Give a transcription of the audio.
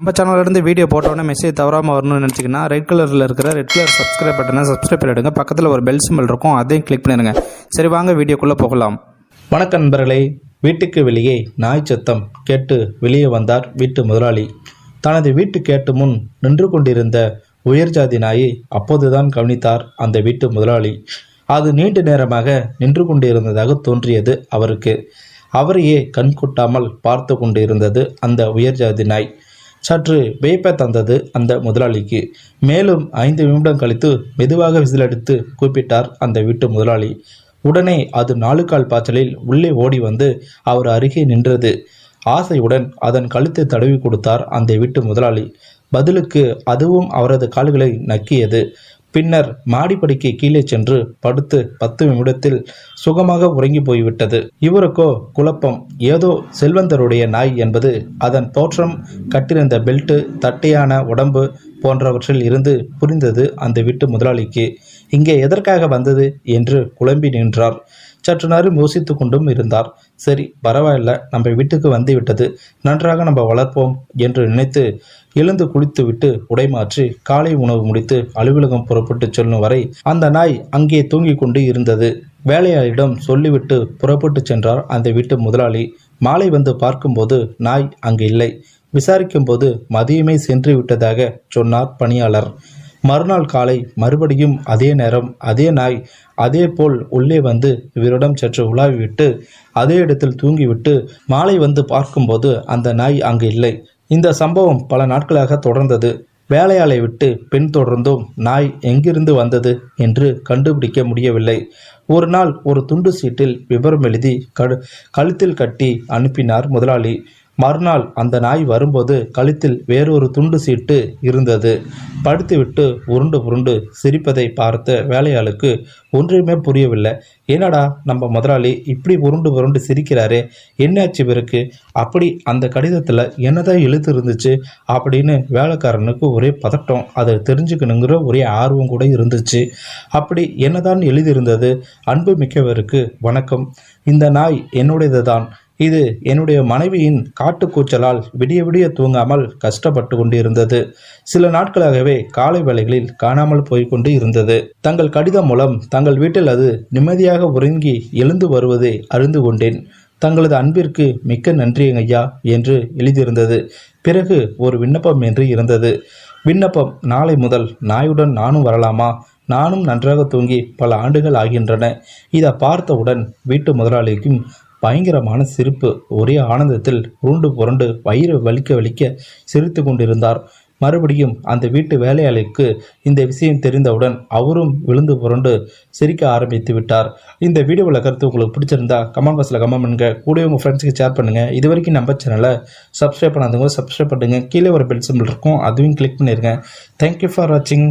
நம்ம சேனல்லேருந்து வீடியோ போட்டோன்னே மெசேஜ் தவறாமல் வரணும்னு நினச்சிங்கன்னா ரெட் கலரில் இருக்கிற ரெட் கலர் சப்ஸ்கிரைப் பட்டனை சப்ஸ்கிரைப் பண்ணிவிடுங்க பக்கத்தில் ஒரு பெல் சிம்பிள் இருக்கும் அதையும் கிளிக் பண்ணிடுங்க. சரி வாங்க வீடியோக்குள்ளே போகலாம். வணக்க நண்பர்களே வீட்டுக்கு வெளியே நாய் சத்தம் கேட்டு வெளியே வந்தார் வீட்டு முதலாளி. தனது வீட்டு கேட்டு முன் நின்று கொண்டிருந்த உயர்ஜாதி நாயை அப்போதுதான் கவனித்தார் அந்த வீட்டு முதலாளி. அது நீண்ட நேரமாக நின்று கொண்டிருந்ததாக தோன்றியது அவருக்கு. அவரையே கண் கொட்டாமல் பார்த்து கொண்டிருந்தது அந்த உயர்ஜாதி நாய். சற்று வியப்பை தந்தது அந்த முதலாளிக்கு. மேலும் ஐந்து நிமிடம் கழித்து மெதுவாக விசிலடித்து கூப்பிட்டார் அந்த வீட்டு முதலாளி. உடனே அது நாலு கால் பாய்ச்சலில் உள்ளே ஓடி வந்து அவர் அருகே நின்றது. ஆசையுடன் அதன் கழுத்தை தடவி கொடுத்தார் அந்த வீட்டு முதலாளி. பதிலுக்கு அதுவும் அவரது கால்களை நக்கியது. பின்னர் மாடிப்படிக்கு கீழே சென்று படுத்து பத்து நிமிடத்தில் சுகமாக உறங்கி போய்விட்டது. இவருக்கோ குழப்பம். ஏதோ செல்வந்தருடைய நாய் என்பது அதன் தோற்றம் கட்டிருந்த பெல்ட்டு தட்டையான உடம்பு போன்றவற்றில் இருந்து புரிந்தது அந்த வீட்டு முதலாளிக்கு. இங்கே எதற்காக வந்தது? என்று குழம்பி நின்றார். சற்று நேரம் யோசித்து கொண்டும் இருந்தார். சரி பரவாயில்ல நம்ம வீட்டுக்கு வந்து விட்டது. நன்றாக நம்ம வளர்ப்போம் என்று நினைத்து எழுந்து குளித்துவிட்டு உடை மாற்றி காலை உணவு முடித்து அலுவலகம் புறப்பட்டு செல்லும் வரை அந்த நாய் அங்கே தூங்கிக் கொண்டு இருந்தது. வேலையாளிடம் சொல்லிவிட்டு புறப்பட்டு சென்றார் அந்த வீட்டு முதலாளி. மாலை வந்து பார்க்கும்போது நாய் அங்கு இல்லை. விசாரிக்கும்போது மதியமே சென்று விட்டதாக சொன்னார் பணியாளர். மறுநாள் காலை மறுபடியும் அதே நேரம் அதே நாய் அதே போல் உள்ளே வந்து இவரிடம் சற்று உலாவிவிட்டு அதே இடத்தில் தூங்கிவிட்டு மாலை வந்து பார்க்கும்போது அந்த நாய் அங்கு இல்லை. இந்த சம்பவம் பல நாட்களாக தொடர்ந்தது. வேலையாளை விட்டு பெண் தொடர்ந்தும் நாய் எங்கிருந்து வந்தது என்று கண்டுபிடிக்க முடியவில்லை. ஒரு நாள் ஒரு துண்டு சீட்டில் விவரம் எழுதி கழுத்தில் கட்டி அனுப்பினார் முதலாளி. மறுநாள் அந்த நாய் வரும்போது கழுத்தில் வேறொரு துண்டு சீட்டு இருந்தது. படுத்துவிட்டு உருண்டு புருண்டு சிரிப்பதை பார்த்த வேலையாளுக்கு ஒன்றுமே புரியவில்லை. என்னடா நம்ம முதலாளி இப்படி உருண்டு புருண்டு சிரிக்கிறாரே என்னாச்சு இவருக்கு? அப்படி அந்த கடிதத்தில் என்னதான் எழுத்து இருந்துச்சு? அப்படின்னு வேலைக்காரனுக்கு ஒரே பதட்டம் அதை தெரிஞ்சுக்கணுங்கிற ஒரே ஆர்வம் கூட இருந்துச்சு. அப்படி என்னதான் எழுதியிருந்தது? அன்பு மிக்கவருக்கு வணக்கம். இந்த நாய் என்னுடையது தான் இது என்னுடைய மனைவியின் காட்டுக்கூச்சலால் விடிய விடிய தூங்காமல் கஷ்டப்பட்டு கொண்டிருந்தது. சில நாட்களாகவே காலை வேளைகளில் காணாமல் போய்கொண்டு இருந்தது. தங்கள் கடிதம் மூலம் தங்கள் வீட்டில் அது நிம்மதியாக உறங்கி எழுந்து வருவதை அறிந்து கொண்டேன். தங்களது அன்பிற்கு மிக்க நன்றி ஐயா என்று எழுதியிருந்தது. பிறகு ஒரு விண்ணப்பம் என்று இருந்தது. விண்ணப்பம் நாளை முதல் நாயுடன் நானும் வரலாமா? நானும் நன்றாக தூங்கி பல ஆண்டுகள் ஆகின்றன. இதை பார்த்தவுடன் வீட்டு முதலாளிக்கும் பயங்கரமான சிரிப்பு ஒரே ஆனந்தத்தில் உருண்டு புரண்டு வயிறு வலிக்க வலிக்க சிரித்து கொண்டிருந்தார். மறுபடியும் அந்த வீட்டு வேலையாளிக்கு இந்த விஷயம் தெரிந்தவுடன் அவரும் விழுந்து புரண்டு சிரிக்க ஆரம்பித்து விட்டார். இந்த வீடியோவில் கருத்து உங்களுக்கு பிடிச்சிருந்தா கமெண்ட் பாக்ஸில் கமெண்ட் பண்ணுங்கள் கூட உங்கள் ஃப்ரெண்ட்ஸுக்கு ஷேர் பண்ணுங்கள் இது வரைக்கும் நம்ம சேனலை சப்ஸ்கிரைப் பண்ணாதவங்க சப்ஸ்கிரைப் பண்ணுங்கள் கீழே ஒரு பெல் சிம்பிள் இருக்கும். அதையும் கிளிக் பண்ணிடுங்க தேங்க்யூ ஃபார் வாட்சிங்